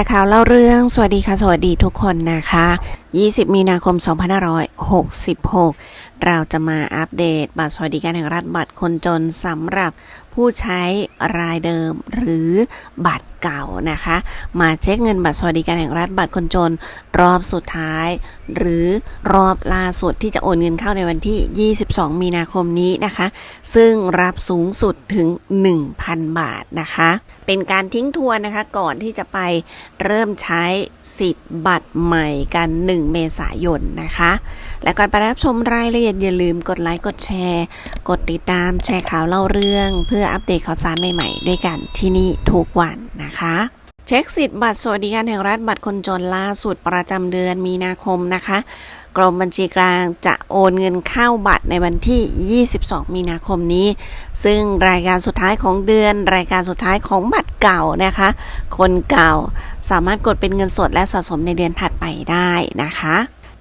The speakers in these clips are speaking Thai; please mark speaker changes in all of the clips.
Speaker 1: ร์ข่าวเล่าเรื่อง สวัสดีค่ะ สวัสดีทุกคนนะคะ 20 มีนาคม 2566 เราจะมาอัปเดตบัตรสวัสดิการแห่งรัฐบัตรคนจนสำหรับผู้ใช้รายเดิมหรือบัตรเก่านะคะ มาเช็คเงินบัตรสวัสดิการแห่งรัฐบัตรคนจนรอบสุดท้าย หรือรอบล่าสุดที่จะโอนเงินเข้าในวันที่ 22 มีนาคมนี้นะคะ ซึ่งรับสูงสุดถึง 1,000 บาทนะคะ เป็นการทิ้งทวนนะคะก่อนที่จะไปเริ่มใช้สิทธิ์บัตรใหม่กัน 1เมษายนนะคะ และก่อนไปรับชมรายละเอียดอย่าลืมกดไลค์กดแชร์ กดติดตามแชร์ข่าวเล่าเรื่อง เพื่ออัปเดตข่าวสารใหม่ๆ ด้วยกันที่นี่ทุกวันนะคะ ช็คสิทธิ์บัตรสวัสดิการแห่งรัฐบัตรคนจนล่าสุดประจำเดือนมีนาคมนะคะ กรมบัญชีกลางจะโอนเงินเข้าบัตรในวันที่ 22 มีนาคมนี้ ซึ่งรายการสุดท้ายของเดือน รายการสุดท้ายของบัตรเก่านะคะ คนเก่าสามารถกดเป็นเงินสดและสะสมในเดือนถัดไปได้นะคะ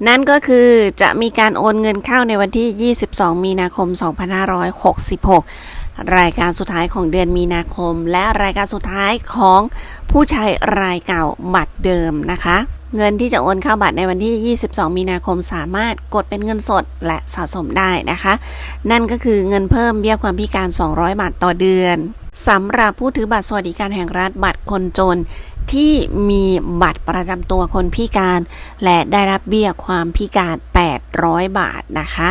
Speaker 1: นั่นก็คือจะมีการโอนเงินเข้าในวันที่ 22 มีนาคม 2566 รายการสุดท้ายของเดือนมีนาคม และรายการสุดท้ายของผู้ใช้รายเก่าบัตรเดิมนะคะ เงินที่จะโอนเข้าบัตรในวันที่ 22 มีนาคมสามารถกดเป็นเงินสดและสะสมได้นะคะ นั่นก็คือเงินเพิ่มเบี้ยความพิการ 200 บาทต่อเดือนสำหรับผู้ถือบัตรสวัสดิการแห่งรัฐบัตรคนจนที่มีบัตรประจำตัวคนพิการ และได้รับเบี้ยความพิการ 800 บาทนะคะ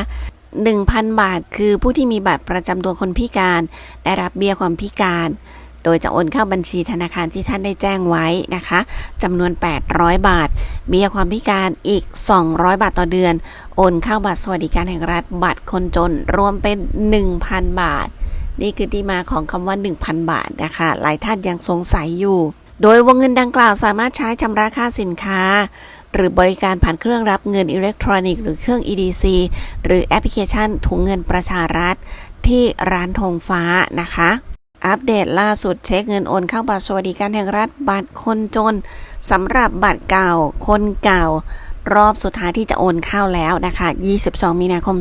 Speaker 1: 1,000 บาท คือผู้ที่มีบัตรประจำตัวคนพิการ ได้รับเบี้ยความพิการ โดยจะโอนเข้าบัญชีธนาคารที่ท่านได้แจ้งไว้นะคะจำนวน 800 บาท เบี้ยความพิการอีก 200 บาทต่อเดือน โอนเข้าบัตรสวัสดิการแห่งรัฐบัตรคนจน รวมเป็น 1,000 บาท นี่คือที่มาของคำว่า 1,000 บาทนะคะ หลายท่านยังสงสัยอยู่ โดยวงเงินดังกล่าวสามารถใช้ชำระค่าสินค้า หรือบริการผ่านเครื่องรับเงินอิเล็กทรอนิกส์หรือเครื่อง EDC หรือแอปพลิเคชันถุงเงินประชารัฐ ที่ร้านธงฟ้านะคะ อัปเดตล่าสุดเช็คเงินโอนเข้าบัตรสวัสดิการแห่งรัฐบัตรคนจนสำหรับบัตรเก่า คนเก่ารอบสุดท้ายที่จะโอนเข้าแล้วนะคะ 22 มีนาคม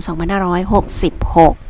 Speaker 1: 2566